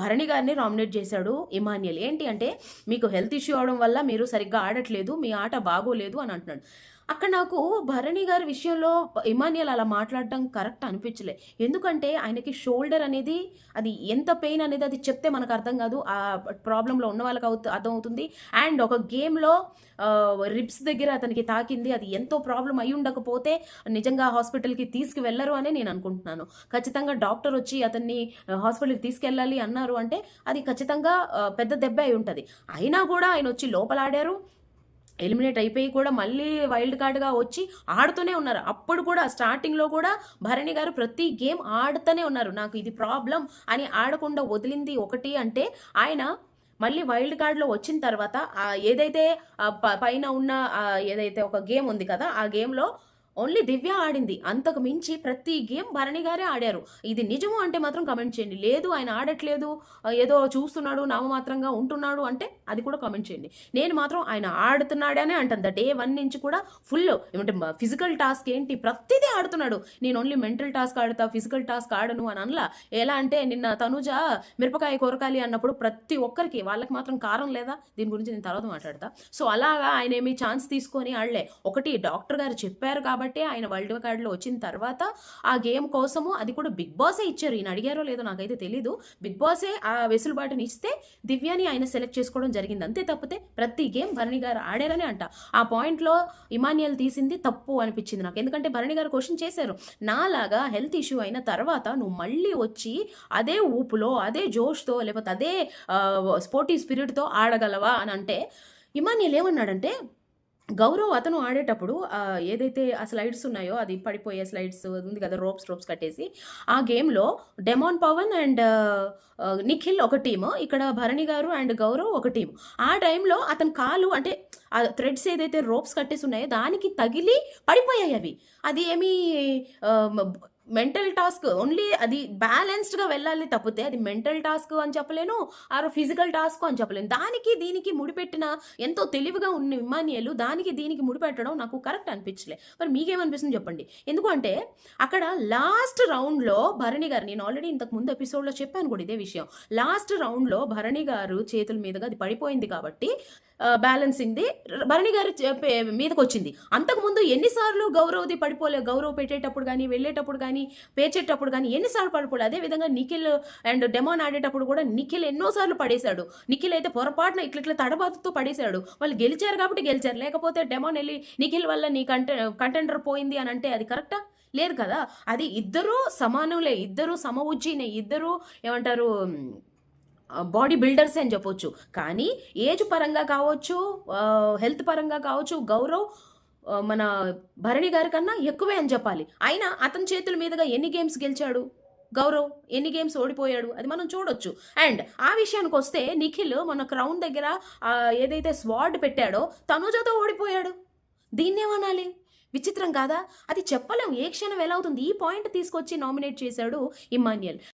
భరణి గారిని నామినేట్ చేశాడు ఇమాన్యుల్ ఏంటి అంటే మీకు హెల్త్ ఇష్యూ అవడం వల్ల మీరు సరిగ్గా ఆడట్లేదు మీ ఆట బాగోలేదు అని అంటున్నాడు. అక్కడ నాకు భరణి గారి విషయంలో ఇమానియల్ అలా మాట్లాడడం కరెక్ట్ అనిపించలే. ఎందుకంటే ఆయనకి షోల్డర్ అనేది అది ఎంత పెయిన్ అనేది అది చెప్తే మనకు అర్థం కాదు. ఆ ప్రాబ్లంలో ఉన్న వాళ్ళకి అవుతు అర్థం అవుతుంది అండ్ ఒక గేమ్లో రిబ్స్ దగ్గర అతనికి తాకింది. అది ఎంతో ప్రాబ్లం అయి ఉండకపోతే నిజంగా హాస్పిటల్కి తీసుకువెళ్ళరు అని నేను అనుకుంటున్నాను. ఖచ్చితంగా డాక్టర్ వచ్చి అతన్ని హాస్పిటల్కి తీసుకెళ్ళాలి అన్నారు అంటే అది ఖచ్చితంగా పెద్ద దెబ్బ అయి ఉంటుంది. అయినా కూడా ఆయన వచ్చి లోపలాడారు. ఎలిమినేట్ అయిపోయి కూడా మళ్ళీ వైల్డ్ కార్డ్గా వచ్చి ఆడుతూనే ఉన్నారు. అప్పుడు కూడా స్టార్టింగ్లో కూడా భరణి గారు ప్రతి గేమ్ ఆడుతూనే ఉన్నారు. నాకు ఇది ప్రాబ్లం అని ఆడకుండా వదిలింది ఒకటి అంటే ఆయన మళ్ళీ వైల్డ్ కార్డ్లో వచ్చిన తర్వాత ఏదైతే ప- పైన ఉన్న ఏదైతే ఒక గేమ్ ఉంది కదా ఆ గేమ్లో ఓన్లీ దివ్య ఆడింది. అంతకు మించి ప్రతి గేమ్ భరణి గారే ఆడారు. ఇది నిజము అంటే మాత్రం కమెంట్ చేయండి. లేదు ఆయన ఆడట్లేదు ఏదో చూస్తున్నాడు నామమాత్రంగా ఉంటున్నాడు అంటే అది కూడా కమెంట్ చేయండి. నేను మాత్రం ఆయన ఆడుతున్నాడనే అంటాను. ద డే వన్ నుంచి కూడా ఫుల్ ఏమంటే ఫిజికల్ టాస్క్ ఏంటి? ప్రతిదీ ఆడుతున్నాడు. నేను ఓన్లీ మెంటల్ టాస్క్ ఆడుతా ఫిజికల్ టాస్క్ ఆడను అని అనలా. ఎలా అంటే నిన్న తనుజ మిరపకాయ కొరకాలి అన్నప్పుడు ప్రతి ఒక్కరికి వాళ్ళకి మాత్రం కారం లేదా? దీని గురించి నేను తర్వాత మాట్లాడతా. సో అలాగా ఆయన ఏమి ఛాన్స్ తీసుకొని ఆడలే. ఒకటి డాక్టర్ గారు చెప్పారు కాబట్టి కాబట్టి ఆయన వరల్డ్ కార్డులో వచ్చిన తర్వాత ఆ గేమ్ కోసము అది కూడా బిగ్ బాసే ఇచ్చారు. ఈయన అడిగారో లేదో నాకైతే తెలీదు. బిగ్ బాసే ఆ వెసులుబాటుని ఇస్తే దివ్యాని ఆయన సెలెక్ట్ చేసుకోవడం జరిగింది. అంతే తప్పితే ప్రతి గేమ్ భరణి గారు ఆడారని అంట. ఆ పాయింట్లో ఇమానియల్ తీసింది తప్పు అనిపించింది నాకు. ఎందుకంటే భరణి గారు క్వశ్చన్ చేశారు నాలాగా హెల్త్ ఇష్యూ అయిన తర్వాత నువ్వు మళ్ళీ వచ్చి అదే ఊపులో అదే జోష్తో లేకపోతే అదే స్పోర్టీ స్పిరిట్తో ఆడగలవా? అని అంటే ఇమానియల్ ఏమన్నాడంటే గౌరవ్ అతను ఆడేటప్పుడు ఏదైతే ఆ స్లైడ్స్ ఉన్నాయో అది పడిపోయే స్లైడ్స్ ఉంది కదా రోప్స్ రోప్స్ కట్టేసి ఆ గేమ్లో డెమాన్ పవన్ అండ్ నిఖిల్ ఒక టీము ఇక్కడ భరణి గారు అండ్ గౌరవ్ ఒక టీం ఆ టైంలో అతని కాలు అంటే ఆ థ్రెడ్స్ ఏదైతే రోప్స్ కట్టేసి ఉన్నాయో దానికి తగిలి పడిపోయాయి అవి. అది ఏమీ మెంటల్ టాస్క్ ఓన్లీ అది బ్యాలెన్స్డ్గా వెళ్ళాలి తప్పితే అది మెంటల్ టాస్క్ అని చెప్పలేను ఆర్ ఫిజికల్ టాస్క్ అని చెప్పలేను. దానికి దీనికి ముడిపెట్టిన ఎంతో తెలివిగా ఉన్న విమానియాలు దానికి దీనికి ముడిపెట్టడం నాకు కరెక్ట్ అనిపించలే. మరి మీకేమనిపిస్తుంది చెప్పండి? ఎందుకంటే అక్కడ లాస్ట్ రౌండ్లో భరణి గారు నేను ఆల్రెడీ ఇంతకు ముందు ఎపిసోడ్లో చెప్పాను కూడా ఇదే విషయం. లాస్ట్ రౌండ్లో భరణి గారు చేతుల మీదుగా అది పడిపోయింది కాబట్టి బ్యాలెన్సింగ్ది భరణి గారు మీదకి వచ్చింది అంతకుముందు ఎన్నిసార్లు గౌరవది పడిపోలే గౌరవ పెట్టేటప్పుడు కానీ వెళ్ళేటప్పుడు కానీ కానీ పేచేటప్పుడు కానీ ఎన్నిసార్లు పడిపోలే. అదే విధంగా నిఖిల్ అండ్ డెమోన్ ఆడేటప్పుడు కూడా నిఖిల్ ఎన్నోసార్లు పడేశాడు. నిఖిల్ అయితే పొరపాటున ఇట్ల ఇట్లా తడబాతుతో పడేశాడు. వాళ్ళు గెలిచారు కాబట్టి గెలిచారు. లేకపోతే డెమోన్ వెళ్ళి నిఖిల్ వల్ల నీ కంటె కంటెండర్ పోయింది అని అంటే అది కరెక్టా లేదు కదా? అది ఇద్దరూ సమానులే. ఇద్దరూ సమవుజ్జీనే ఇద్దరూ ఏమంటారు బాడీ బిల్డర్స్ అని చెప్పొచ్చు. కానీ ఏజ్ పరంగా కావచ్చు హెల్త్ పరంగా కావచ్చు గౌరవ్ మన భరణి గారి కన్నా ఎక్కువే అని చెప్పాలి. అయినా అతని చేతుల మీదుగా ఎన్ని గేమ్స్ గెలిచాడు? గౌరవ్ ఎన్ని గేమ్స్ ఓడిపోయాడు? అది మనం చూడొచ్చు. అండ్ ఆ విషయానికి వస్తే నిఖిల్ మన క్రౌన్ దగ్గర ఏదైతే స్వాడ్ పెట్టాడో తనుజతో ఓడిపోయాడు. దీన్నేమనాలి విచిత్రం కాదా? అది చెప్పలేం. ఏ క్షణం ఎలా అవుతుంది? ఈ పాయింట్ తీసుకొచ్చి నామినేట్ చేశాడు ఇమాన్యుయల్